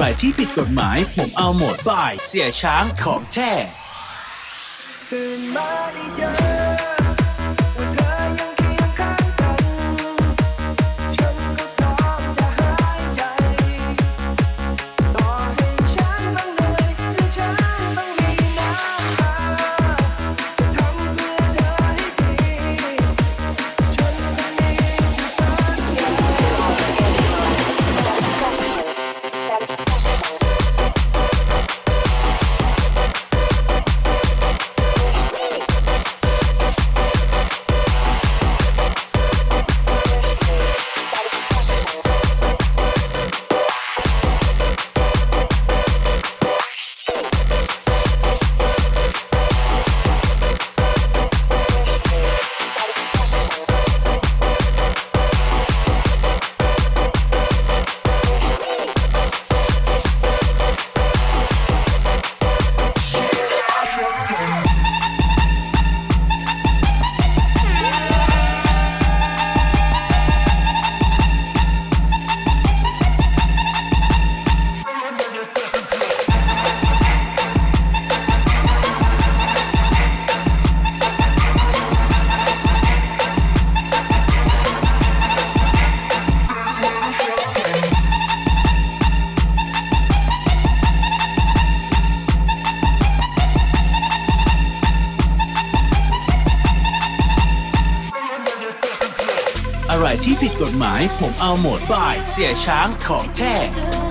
อะไรที่ผิดกฎหมาย ผมเอาหมดบ่าย เสียช้างของแท้ ที่ผิดกฎหมายผมเอาหมดบ่ายเสียช้างของแท้